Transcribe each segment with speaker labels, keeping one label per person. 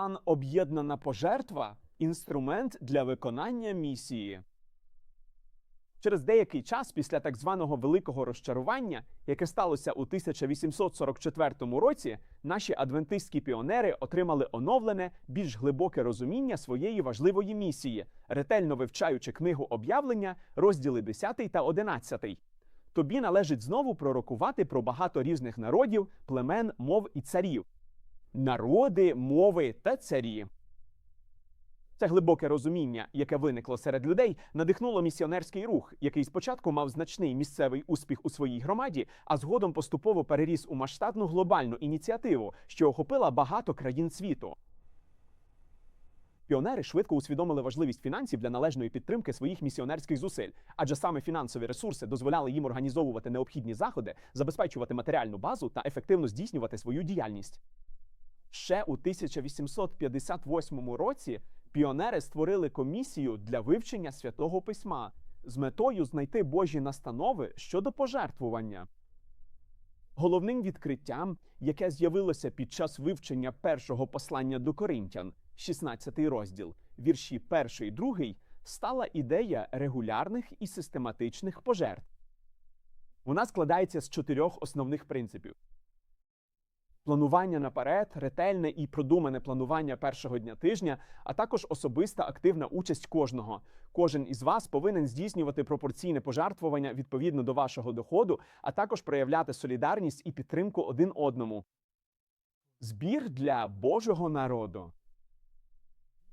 Speaker 1: План об'єднана пожертва інструмент для виконання місії. Через деякий час після так званого великого розчарування, яке сталося у 1844 році, наші адвентистські піонери отримали оновлене, більш глибоке розуміння своєї важливої місії, ретельно вивчаючи книгу об'явлення, розділи 10 та 11. Тобі належить знову пророкувати про багато різних народів, племен, мов і царів. Народи, мови та царі. Це глибоке розуміння, яке виникло серед людей, надихнуло місіонерський рух, який спочатку мав значний місцевий успіх у своїй громаді, а згодом поступово переріс у масштабну глобальну ініціативу, що охопила багато країн світу. Піонери швидко усвідомили важливість фінансів для належної підтримки своїх місіонерських зусиль, адже саме фінансові ресурси дозволяли їм організовувати необхідні заходи, забезпечувати матеріальну базу та ефективно здійснювати свою діяльність. Ще у 1858 році піонери створили комісію для вивчення святого письма з метою знайти Божі настанови щодо пожертвування. Головним відкриттям, яке з'явилося під час вивчення першого послання до Коринтян, 16 розділ, вірші 1 і 2, стала ідея регулярних і систематичних пожертв. Вона складається з чотирьох основних принципів. Планування наперед, ретельне і продумане планування першого дня тижня, а також особиста активна участь кожного. Кожен із вас повинен здійснювати пропорційне пожертвування відповідно до вашого доходу, а також проявляти солідарність і підтримку один одному. Збір для Божого народу.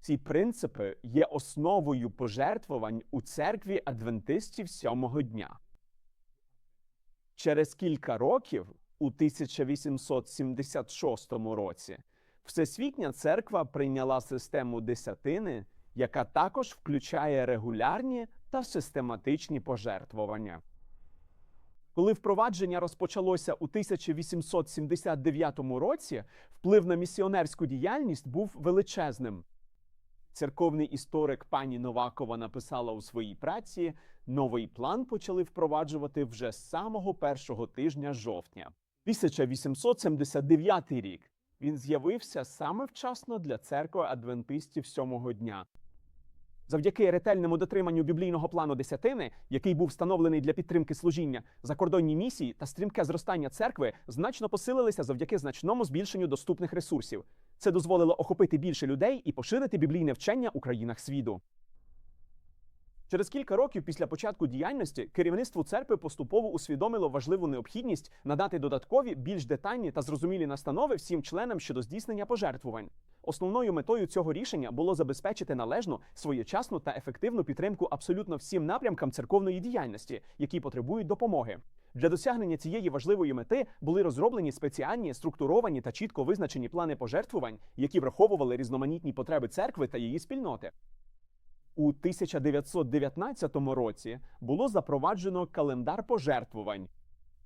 Speaker 1: Ці принципи є основою пожертвувань у церкві адвентистів сьомого дня. Через кілька років, у 1876 році, Всесвітня церква прийняла систему десятини, яка також включає регулярні та систематичні пожертвування. Коли впровадження розпочалося у 1879 році, вплив на місіонерську діяльність був величезним. Церковний історик пані Новакова написала у своїй праці: новий план почали впроваджувати вже з самого першого тижня жовтня. 1879 рік він з'явився саме вчасно для церкви адвентистів сьомого дня. Завдяки ретельному дотриманню біблійного плану десятини, який був встановлений для підтримки служіння, закордонні місії та стрімке зростання церкви значно посилилися завдяки значному збільшенню доступних ресурсів. Це дозволило охопити більше людей і поширити біблійне вчення у країнах світу. Через кілька років після початку діяльності керівництво церкви поступово усвідомило важливу необхідність надати додаткові, більш детальні та зрозумілі настанови всім членам щодо здійснення пожертвувань. Основною метою цього рішення було забезпечити належну, своєчасну та ефективну підтримку абсолютно всім напрямкам церковної діяльності, які потребують допомоги. Для досягнення цієї важливої мети були розроблені спеціальні, структуровані та чітко визначені плани пожертвувань, які враховували різноманітні потреби церкви та її спільноти. У 1919 році було запроваджено календар пожертвувань.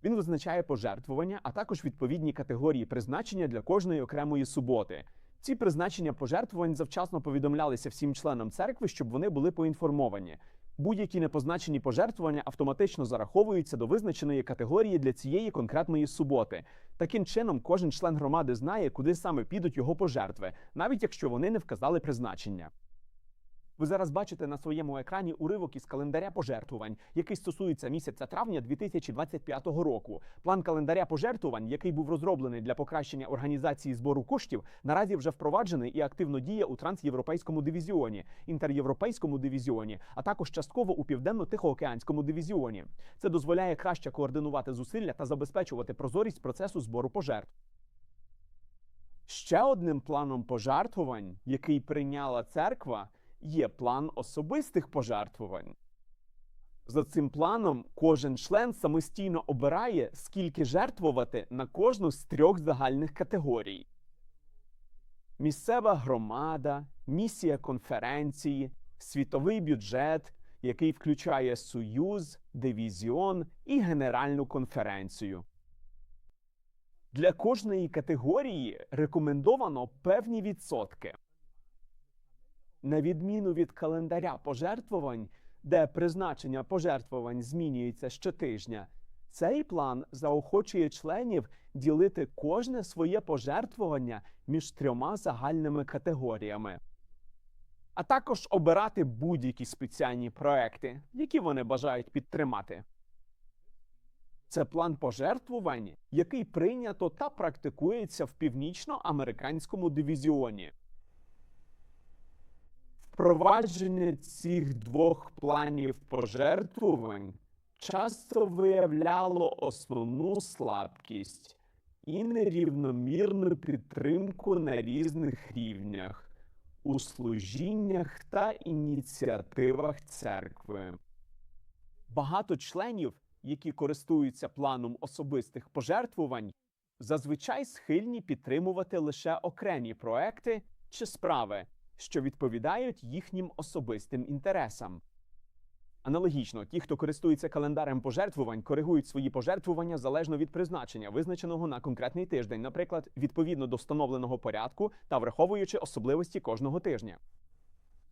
Speaker 1: Він визначає пожертвування, а також відповідні категорії призначення для кожної окремої суботи. Ці призначення пожертвувань завчасно повідомлялися всім членам церкви, щоб вони були поінформовані. Будь-які непозначені пожертвування автоматично зараховуються до визначеної категорії для цієї конкретної суботи. Таким чином, кожен член громади знає, куди саме підуть його пожертви, навіть якщо вони не вказали призначення. Ви зараз бачите на своєму екрані уривок із календаря пожертвувань, який стосується місяця травня 2025 року. План календаря пожертвувань, який був розроблений для покращення організації збору коштів, наразі вже впроваджений і активно діє у трансєвропейському дивізіоні, інтерєвропейському дивізіоні, а також частково у південно-тихоокеанському дивізіоні. Це дозволяє краще координувати зусилля та забезпечувати прозорість процесу збору пожертв. Ще одним планом пожертвувань, який прийняла церква є план особистих пожертвувань. За цим планом кожен член самостійно обирає, скільки жертвувати на кожну з трьох загальних категорій: місцева громада, місія конференції, світовий бюджет, який включає союз, дивізіон і генеральну конференцію. Для кожної категорії рекомендовано певні відсотки. На відміну від календаря пожертвувань, де призначення пожертвувань змінюється щотижня, Цей план заохочує членів ділити кожне своє пожертвування між трьома загальними категоріями, а також обирати будь-які спеціальні проекти, які вони бажають підтримати. Це план пожертвувань, який прийнято та практикується в північноамериканському дивізіоні. Впровадження цих двох планів пожертвувань часто виявляло основну слабкість і нерівномірну підтримку на різних рівнях у служіннях та ініціативах церкви. Багато членів, які користуються планом особистих пожертвувань, зазвичай схильні підтримувати лише окремі проекти чи справи, що відповідають їхнім особистим інтересам. Аналогічно, ті, хто користується календарем пожертвувань, коригують свої пожертвування залежно від призначення, визначеного на конкретний тиждень, наприклад, відповідно до встановленого порядку та враховуючи особливості кожного тижня.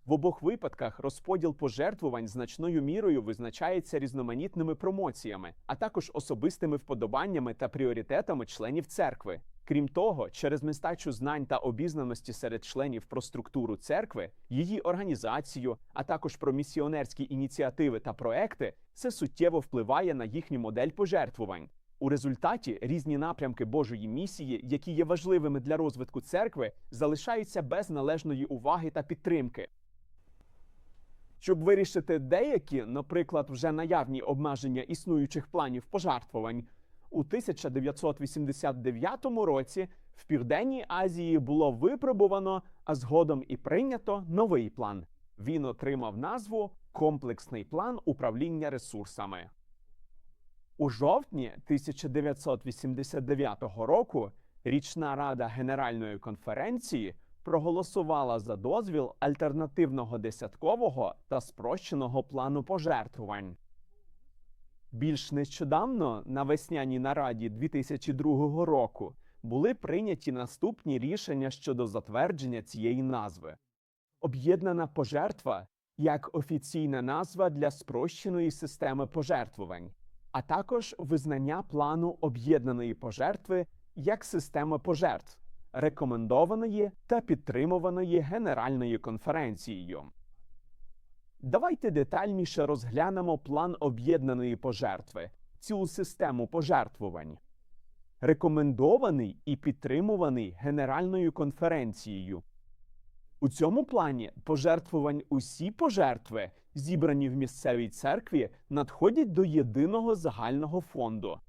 Speaker 1: В обох випадках розподіл пожертвувань значною мірою визначається різноманітними промоціями, а також особистими вподобаннями та пріоритетами членів церкви. Крім того, через нестачу знань та обізнаності серед членів про структуру церкви, її організацію, а також про місіонерські ініціативи та проекти, це суттєво впливає на їхню модель пожертвувань. У результаті різні напрямки Божої місії, які є важливими для розвитку церкви, залишаються без належної уваги та підтримки. Щоб вирішити деякі, наприклад, вже наявні обмеження існуючих планів пожертвувань, у 1989 році в Південній Азії було випробувано, а згодом і прийнято новий план. Він отримав назву Комплексний план управління ресурсами. У жовтні 1989 року річна рада Генеральної конференції проголосувала за дозвіл альтернативного десяткового та спрощеного плану пожертвувань. Більш нещодавно на весняній нараді 2002 року були прийняті наступні рішення щодо затвердження цієї назви. Об'єднана пожертва як офіційна назва для спрощеної системи пожертвувань, а також визнання плану об'єднаної пожертви як системи пожертв, рекомендованої та підтримуваної Генеральною конференцією. Давайте детальніше розглянемо план об'єднаної пожертви, цю систему пожертвувань. Рекомендований і підтримуваний Генеральною конференцією. У цьому плані пожертвувань усі пожертви, зібрані в місцевій церкві, надходять до єдиного загального фонду.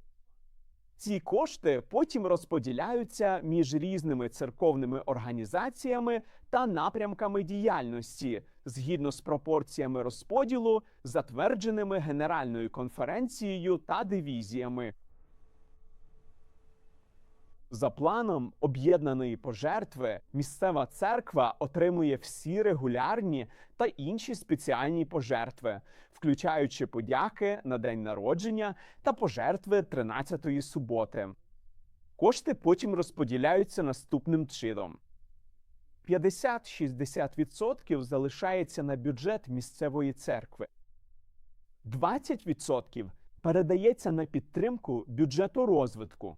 Speaker 1: Ці кошти потім розподіляються між різними церковними організаціями та напрямками діяльності згідно з пропорціями розподілу, затвердженими Генеральною конференцією та дивізіями. За планом об'єднаної пожертви місцева церква отримує всі регулярні та інші спеціальні пожертви, включаючи подяки на день народження та пожертви 13-ї суботи. Кошти потім розподіляються наступним чином: 50-60% залишається на бюджет місцевої церкви, 20% передається на підтримку бюджету розвитку.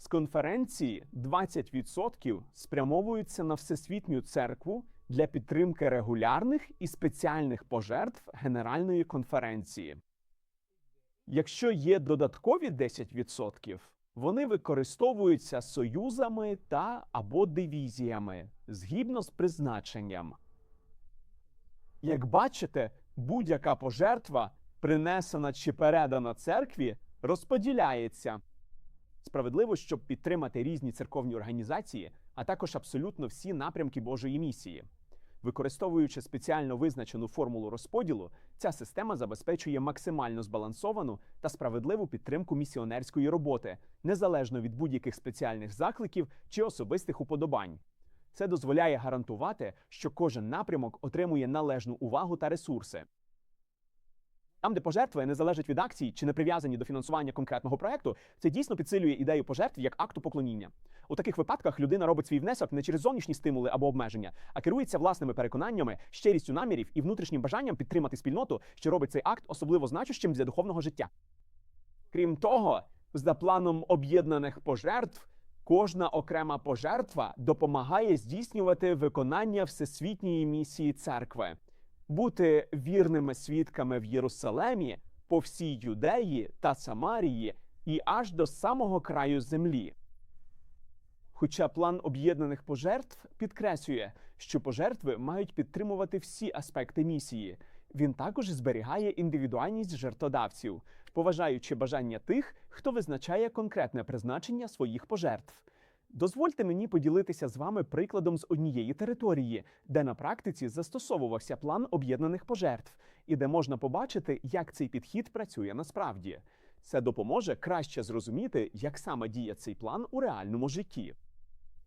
Speaker 1: З конференції 20% спрямовуються на Всесвітню церкву для підтримки регулярних і спеціальних пожертв Генеральної конференції. Якщо є додаткові 10%, вони використовуються союзами та або дивізіями згідно з призначенням. Як бачите, будь-яка пожертва, принесена чи передана церкві, розподіляється. Справедливо, щоб підтримати різні церковні організації, а також абсолютно всі напрямки Божої місії. Використовуючи спеціально визначену формулу розподілу, ця система забезпечує максимально збалансовану та справедливу підтримку місіонерської роботи, незалежно від будь-яких спеціальних закликів чи особистих уподобань. Це дозволяє гарантувати, що кожен напрямок отримує належну увагу та ресурси. Там, де пожертви не залежать від акцій чи не прив'язані до фінансування конкретного проекту, це дійсно підсилює ідею пожертв як акту поклоніння. У таких випадках людина робить свій внесок не через зовнішні стимули або обмеження, а керується власними переконаннями, щирістю намірів і внутрішнім бажанням підтримати спільноту, що робить цей акт особливо значущим для духовного життя. Крім того, за планом об'єднаних пожертв, кожна окрема пожертва допомагає здійснювати виконання всесвітньої місії церкви, бути вірними свідками в Єрусалемі, по всій Юдеї та Самарії і аж до самого краю землі. Хоча план об'єднаних пожертв підкреслює, що пожертви мають підтримувати всі аспекти місії. Він також зберігає індивідуальність жертводавців, поважаючи бажання тих, хто визначає конкретне призначення своїх пожертв. Дозвольте мені поділитися з вами прикладом з однієї території, де на практиці застосовувався план об'єднаних пожертв, і де можна побачити, як цей підхід працює насправді. Це допоможе краще зрозуміти, як саме діє цей план у реальному житті.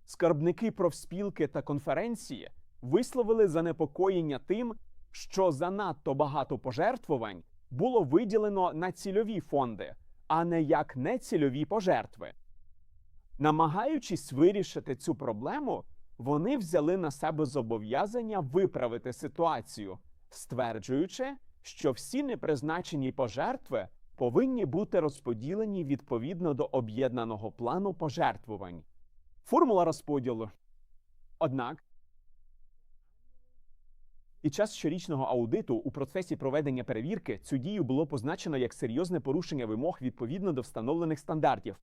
Speaker 1: Скарбники профспілки та конференції висловили занепокоєння тим, що занадто багато пожертвувань було виділено на цільові фонди, а не як нецільові пожертви. Намагаючись вирішити цю проблему, вони взяли на себе зобов'язання виправити ситуацію, стверджуючи, що всі непризначені пожертви повинні бути розподілені відповідно до об'єднаного плану пожертвувань. Формула розподілу. Однак, під час щорічного аудиту у процесі проведення перевірки цю дію було позначено як серйозне порушення вимог відповідно до встановлених стандартів.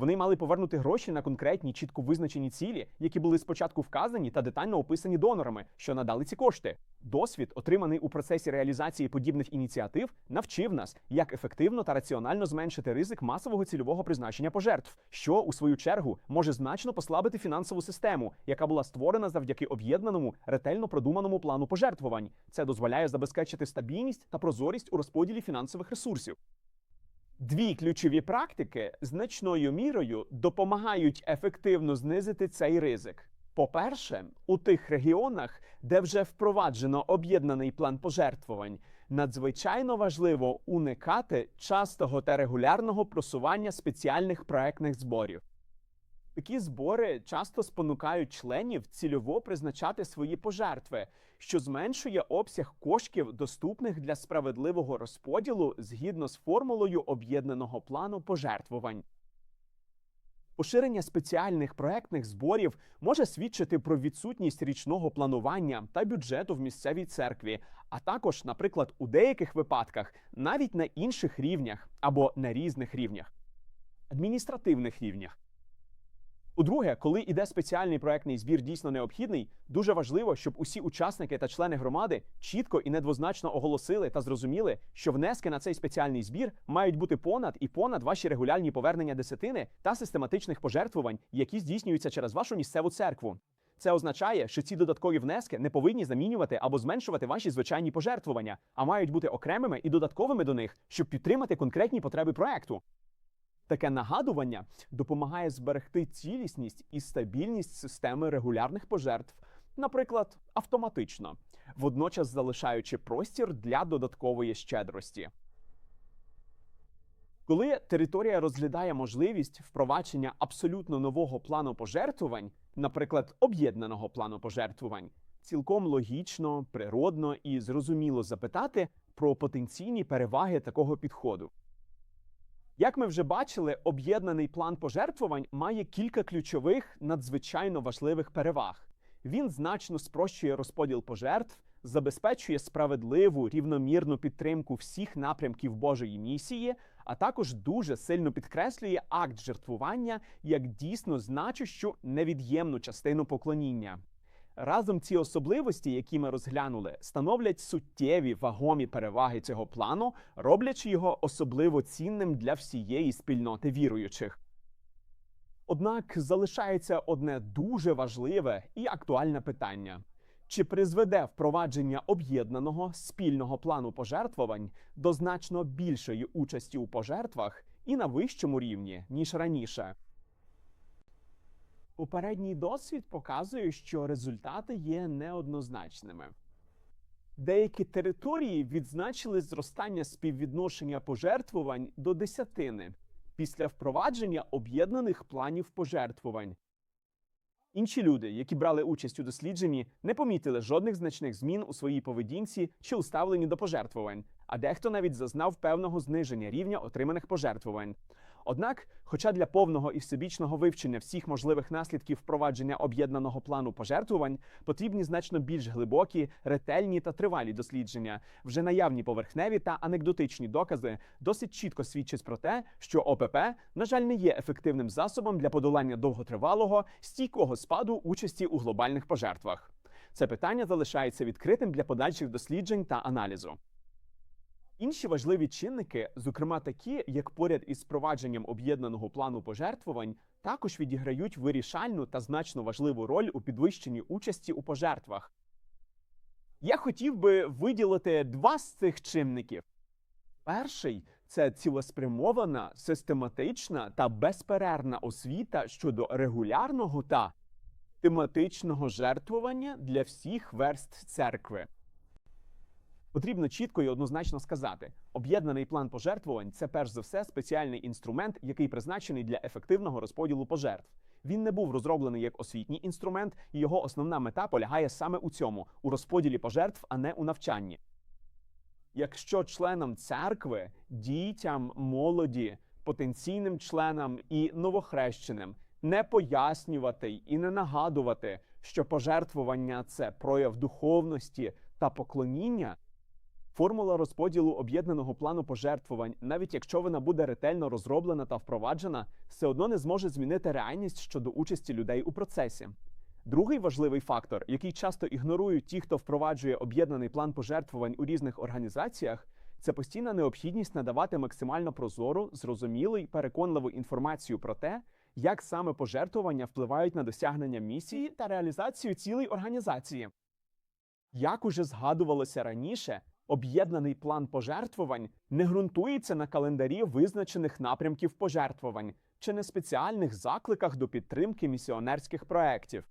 Speaker 1: Вони мали повернути гроші на конкретні чітко визначені цілі, які були спочатку вказані та детально описані донорами, що надали ці кошти. Досвід, отриманий у процесі реалізації подібних ініціатив, навчив нас, як ефективно та раціонально зменшити ризик масового цільового призначення пожертв, що у свою чергу може значно послабити фінансову систему, яка була створена завдяки об'єднаному ретельно продуманому плану пожертвувань. Це дозволяє забезпечити стабільність та прозорість у розподілі фінансових ресурсів. Дві ключові практики значною мірою допомагають ефективно знизити цей ризик. По-перше, у тих регіонах, де вже впроваджено об'єднаний план пожертвувань, надзвичайно важливо уникати частого та регулярного просування спеціальних проектних зборів. Такі збори часто спонукають членів цільово призначати свої пожертви, що зменшує обсяг коштів, доступних для справедливого розподілу згідно з формулою об'єднаного плану пожертвувань. Поширення спеціальних проектних зборів може свідчити про відсутність річного планування та бюджету в місцевій церкві, а також, наприклад, у деяких випадках навіть на інших рівнях або на різних рівнях, адміністративних рівнях. По-друге, коли іде спеціальний проектний збір дійсно необхідний, дуже важливо, щоб усі учасники та члени громади чітко і недвозначно оголосили та зрозуміли, що внески на цей спеціальний збір мають бути понад і понад ваші регулярні повернення десятини та систематичних пожертвувань, які здійснюються через вашу місцеву церкву. Це означає, що ці додаткові внески не повинні замінювати або зменшувати ваші звичайні пожертвування, а мають бути окремими і додатковими до них, щоб підтримати конкретні потреби проекту. Таке нагадування допомагає зберегти цілісність і стабільність системи регулярних пожертв, наприклад, автоматично, водночас залишаючи простір для додаткової щедрості. Коли територія розглядає можливість впровадження абсолютно нового плану пожертвувань, наприклад, об'єднаного плану пожертвувань, цілком логічно, природно і зрозуміло запитати про потенційні переваги такого підходу. Як ми вже бачили, об'єднаний план пожертвувань має кілька ключових надзвичайно важливих переваг. Він значно спрощує розподіл пожертв, забезпечує справедливу рівномірну підтримку всіх напрямків Божої місії, а також дуже сильно підкреслює акт жертвування як дійсно значущу невід'ємну частину поклоніння. Разом ці особливості, які ми розглянули, становлять суттєві вагомі переваги цього плану, роблячи його особливо цінним для всієї спільноти віруючих. Однак залишається одне дуже важливе і актуальне питання: чи призведе впровадження об'єднаного спільного плану пожертвувань до значно більшої участі у пожертвах і на вищому рівні ніж раніше? Попередній досвід показує, що результати є неоднозначними. Деякі території відзначили зростання співвідношення пожертвувань до десятини після впровадження об'єднаних планів пожертвувань. Інші люди, які брали участь у дослідженні, не помітили жодних значних змін у своїй поведінці чи у ставленні до пожертвувань, а дехто навіть зазнав певного зниження рівня отриманих пожертвувань. Однак, хоча для повного і всебічного вивчення всіх можливих наслідків впровадження об'єднаного плану пожертвувань потрібні значно більш глибокі, ретельні та тривалі дослідження, вже наявні поверхневі та анекдотичні докази досить чітко свідчать про те, що ОПП, на жаль, не є ефективним засобом для подолання довготривалого стійкого спаду участі у глобальних пожертвах. Це питання залишається відкритим для подальших досліджень та аналізу. Інші важливі чинники, зокрема такі, як поряд із впровадженням об'єднаного плану пожертвувань, також відіграють вирішальну та значно важливу роль у підвищенні участі у пожертвах. Я хотів би виділити два з цих чинників. Перший це цілеспрямована, систематична та безперервна освіта щодо регулярного та тематичного жертвування для всіх верст церкви. Потрібно чітко і однозначно сказати: об'єднаний план пожертвувань це перш за все спеціальний інструмент, який призначений для ефективного розподілу пожертв. Він не був розроблений як освітній інструмент, і його основна мета полягає саме у цьому у розподілі пожертв, а не у навчанні. Якщо членам церкви, дітям, молоді, потенційним членам і новохрещеним не пояснювати і не нагадувати, що пожертвування це прояв духовності та поклоніння. Формула розподілу об'єднаного плану пожертвувань, навіть якщо вона буде ретельно розроблена та впроваджена, все одно не зможе змінити реальність щодо участі людей у процесі. Другий важливий фактор, який часто ігнорують ті, хто впроваджує об'єднаний план пожертвувань у різних організаціях, це постійна необхідність надавати максимально прозору, зрозумілу і переконливу інформацію про те, як саме пожертвування впливають на досягнення місії та реалізацію цілої організації. Як уже згадувалося раніше, об'єднаний план пожертвувань не ґрунтується на календарі визначених напрямків пожертвувань чи на спеціальних закликах до підтримки місіонерських проєктів.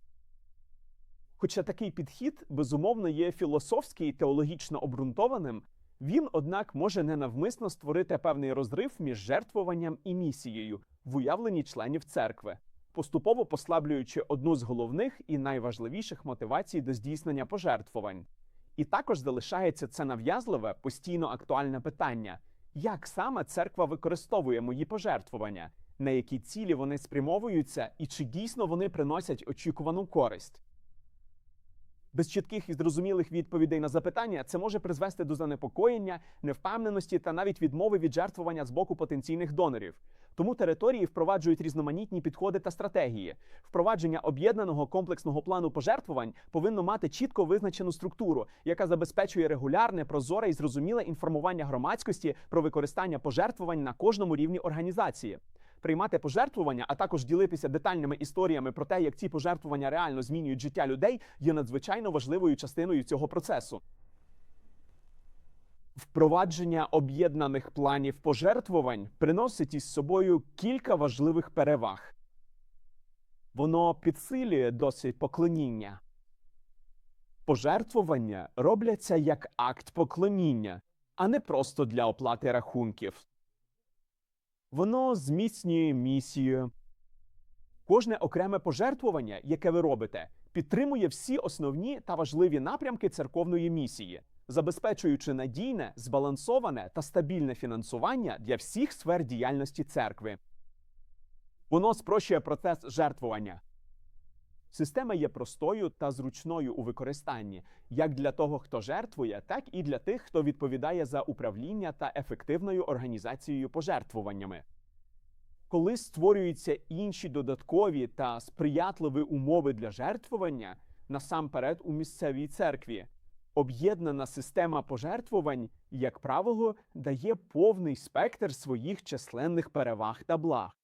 Speaker 1: Хоча такий підхід, безумовно, є філософськи і теологічно обґрунтованим, він, однак, може ненавмисно створити певний розрив між жертвуванням і місією в уявленні членів церкви, поступово послаблюючи одну з головних і найважливіших мотивацій до здійснення пожертвувань. І також залишається це нав'язливе, постійно актуальне питання: як саме церква використовує мої пожертвування, на які цілі вони спрямовуються, і чи дійсно вони приносять очікувану користь? Без чітких і зрозумілих відповідей на запитання це може призвести до занепокоєння, невпевненості та навіть відмови від жертвування з боку потенційних донорів. Тому території впроваджують різноманітні підходи та стратегії. Впровадження об'єднаного комплексного плану пожертвувань повинно мати чітко визначену структуру, яка забезпечує регулярне, прозоре і зрозуміле інформування громадськості про використання пожертвувань на кожному рівні організації. Приймати пожертвування, а також ділитися детальними історіями про те, як ці пожертвування реально змінюють життя людей, є надзвичайно важливою частиною цього процесу. Впровадження об'єднаних планів пожертвувань приносить із собою кілька важливих переваг. Воно підсилює досить поклоніння. Пожертвування робляться як акт поклоніння, а не просто для оплати рахунків. Воно зміцнює місію. Кожне окреме пожертвування, яке ви робите, підтримує всі основні та важливі напрямки церковної місії, забезпечуючи надійне, збалансоване та стабільне фінансування для всіх сфер діяльності церкви. Воно спрощує процес жертвування. Система є простою та зручною у використанні як для того, хто жертвує, так і для тих, хто відповідає за управління та ефективною організацією пожертвуваннями. Коли створюються інші додаткові та сприятливі умови для жертвування, насамперед у місцевій церкві, об'єднана система пожертвувань, як правило, дає повний спектр своїх численних переваг та благ.